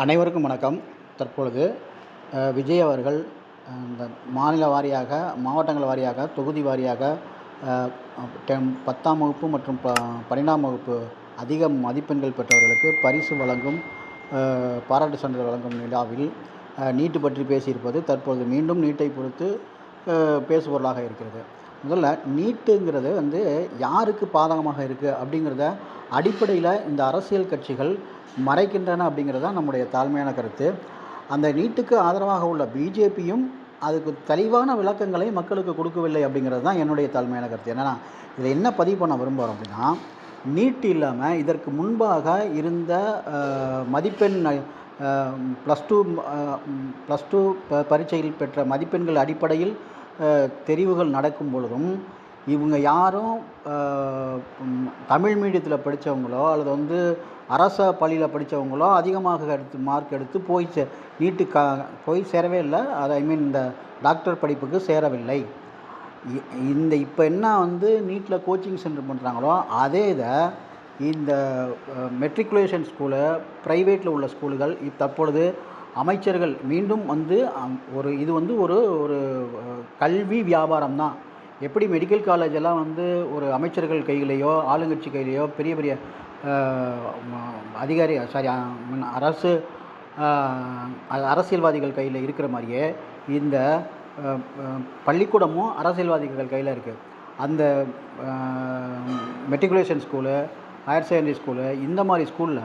அனைவருக்கும் வணக்கம். தற்பொழுது விஜய் அவர்கள் இந்த மாநில வாரியாக மாவட்டங்கள் வாரியாக தொகுதி வாரியாக டென் பத்தாம் வகுப்பு மற்றும் ப பன்னிரெண்டாம் வகுப்பு அதிக மதிப்பெண்கள் பெற்றவர்களுக்கு பரிசு வழங்கும் பாராட்டு சான்றிதழ் வழங்கும் விழாவில் நீட்டு பற்றி பேசியிருப்பது தற்பொழுது மீண்டும் நீட்டை பொறுத்து பேசுபொருளாக இருக்கிறது. முதல்ல நீட்டுங்கிறது வந்து யாருக்கு பாதகமாக இருக்குது அப்படிங்கிறத அடிப்படையில் இந்த அரசியல் கட்சிகள் மறைக்கின்றன அப்படிங்கிறது தான் நம்முடைய தாழ்மையான கருத்து. அந்த நீட்டுக்கு ஆதரவாக உள்ள பிஜேபியும் அதுக்கு தெளிவான விளக்கங்களை மக்களுக்கு கொடுக்கவில்லை அப்படிங்கிறது தான் என்னுடைய தாழ்மையான கருத்து. என்னென்னா இதில் என்ன பதிவு பண்ண விரும்புகிறோம் அப்படின்னா நீட் இல்லாமல் இதற்கு முன்பாக இருந்த மதிப்பெண் ப்ளஸ் டூ ப்ளஸ் டூ ப பரீட்சையில் பெற்ற மதிப்பெண்கள் அடிப்படையில் தெரிவுகள் நடக்கும் பொழுதும் இவங்க யாரும் தமிழ் மீடியத்தில் படித்தவங்களோ அல்லது வந்து அரச பள்ளியில் படித்தவங்களோ அதிகமாக எடுத்து மார்க் எடுத்து போய் சே நீட்டு க போய் சேரவே இல்லை. அது ஐ மீன் இந்த டாக்டர் படிப்புக்கு சேரவில்லை. இ- இந்த இப்போ என்ன வந்து நீட்டில் கோச்சிங் சென்டர் பண்ணுறாங்களோ அதே இதை இந்த மெட்ரிகுலேஷன் ஸ்கூலு ப்ரைவேட்டில் உள்ள ஸ்கூல்கள் தற்பொழுது அமைச்சர்கள் மீண்டும் வந்து ஒரு இது வந்து ஒரு ஒரு கல்வி வியாபாரம் தான் எப்படி மெடிக்கல் காலேஜ் எல்லாம் வந்து ஒரு அமைச்சர்கள் கையிலேயோ ஆளுங்கட்சி கையிலேயோ பெரிய பெரிய அதிகாரி சாரி அரசு அ- அரசியல்வாதிகள் கையில் இருக்கிற மாதிரியே இந்த பள்ளிக்கூடமும் அரசியல்வாதிகள் கையில் இருக்குது அந்த matriculation school higher secondary school இந்த மாதிரி ஸ்கூலில்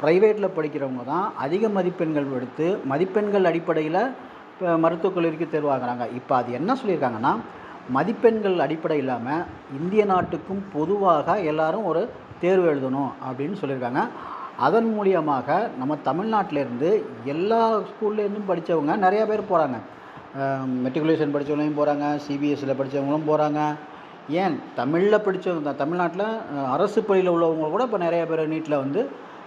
ப்ரைவேட்டில் படிக்கிறவங்க தான் அதிக மதிப்பெண்கள் எடுத்து மதிப்பெண்கள் அடிப்படையில் இப்போ மருத்துவக் கல்லூரிக்கு தேர்வாகிறாங்க இப்போ அது என்ன சொல்லியிருக்காங்கன்னா மதிப்பெண்கள் அடிப்படை இல்லாமல் இந்திய நாட்டுக்கும் பொதுவாக எல்லாரும் ஒரு தேர்வு எழுதணும் அப்படின்னு சொல்லியிருக்காங்க. அதன் மூலியமாக நம்ம தமிழ்நாட்டிலேருந்து எல்லா ஸ்கூல்லேருந்தும் படித்தவங்க நிறையா பேர் போகிறாங்க மெட்ரிகுலேஷன் படித்தவங்களையும் போகிறாங்க சிபிஎஸ்சியில் படித்தவங்களும் போகிறாங்க ஏன்? தமிழில் படித்தவங்க தமிழ்நாட்டில் அரசு பள்ளியில் உள்ளவங்க கூட இப்போ நிறைய பேர் நீட்டில் வந்து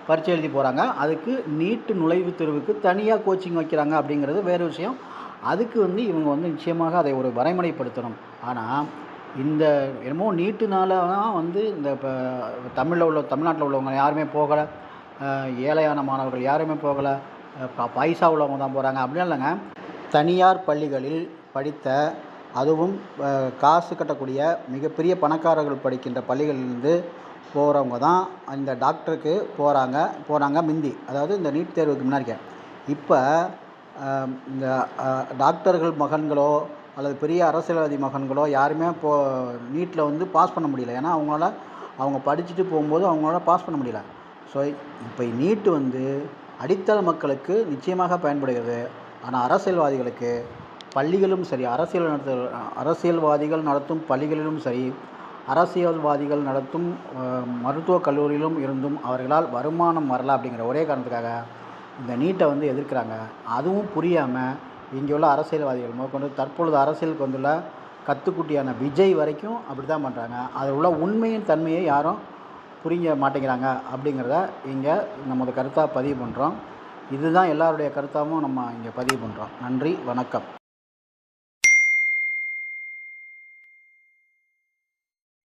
பரீட்சை எழுதி போகிறாங்க அதுக்கு நீட்டு நுழைவுத் தேர்வுக்கு தனியாக கோச்சிங் வைக்கிறாங்க அப்படிங்கிறது வேறு விஷயம். அதுக்கு வந்து இவங்க வந்து நிச்சயமாக அதை ஒரு வரைமுறைப்படுத்தணும். ஆனால் இந்த என்னமோ நீட்டுனால தான் வந்து இந்த இப்போ தமிழில் உள்ள தமிழ்நாட்டில் உள்ளவங்க யாருமே போகலை. ஏழையான மாணவர்கள் யாருமே போகலை. ப- பைசா உள்ளவங்க தான் போகிறாங்க அப்படிலாம் இல்லைங்க. தனியார் பள்ளிகளில் படித்த அதுவும் காசு கட்டக்கூடிய மிகப்பெரிய பணக்காரர்கள் படிக்கின்ற பள்ளிகளிலிருந்து போகிறவங்க தான் இந்த டாக்டருக்கு போகிறாங்க போகிறாங்க மிந்தி. அதாவது இந்த நீட் தேர்வுக்கு முன்னாடி இப்போ இந்த டாக்டர்கள் மகன்களோ அல்லது பெரிய அரசியல்வாதி மகன்களோ யாருமே போ நீட்டில் வந்து பாஸ் பண்ண முடியல. ஏன்னா அவங்களால அவங்க படிச்சுட்டு போகும்போது அவங்களால பாஸ் பண்ண முடியல. ஸோ இப்போ நீட்டு வந்து அடித்தள மக்களுக்கு நிச்சயமாக பயன்படுகிறது. ஆனால் அரசியல்வாதிகளுக்கு பள்ளிகளும் சரி அரசியல் நடத்த அரசியல்வாதிகள் நடத்தும் பள்ளிகளிலும் சரி அரசியல்வாதிகள் நடத்தும் மருத்துவக் கல்லூரியிலும் இருந்தும் அவர்களால் வருமானம் வரல அப்படிங்கிற ஒரே காரணத்துக்காக இந்த நீட்டை வந்து எதிர்க்கிறாங்க. அதுவும் புரியாமல் இங்கே உள்ள அரசியல்வாதிகள் முதற்கொண்டு தற்பொழுது அரசியலுக்கு வந்துள்ள கத்துக்குட்டியான விஜய் வரைக்கும் அப்படி தான் பண்ணுறாங்க அதில் உள்ள உண்மையின் தன்மையை யாரும் புரிஞ்ச மாட்டேங்கிறாங்க அப்படிங்கிறத இங்கே நமது கருத்தாக பதிவு பண்ணுறோம் இதுதான் எல்லாருடைய கருத்தாகவும் நம்ம இங்கே பதிவு பண்ணுறோம் நன்றி வணக்கம்.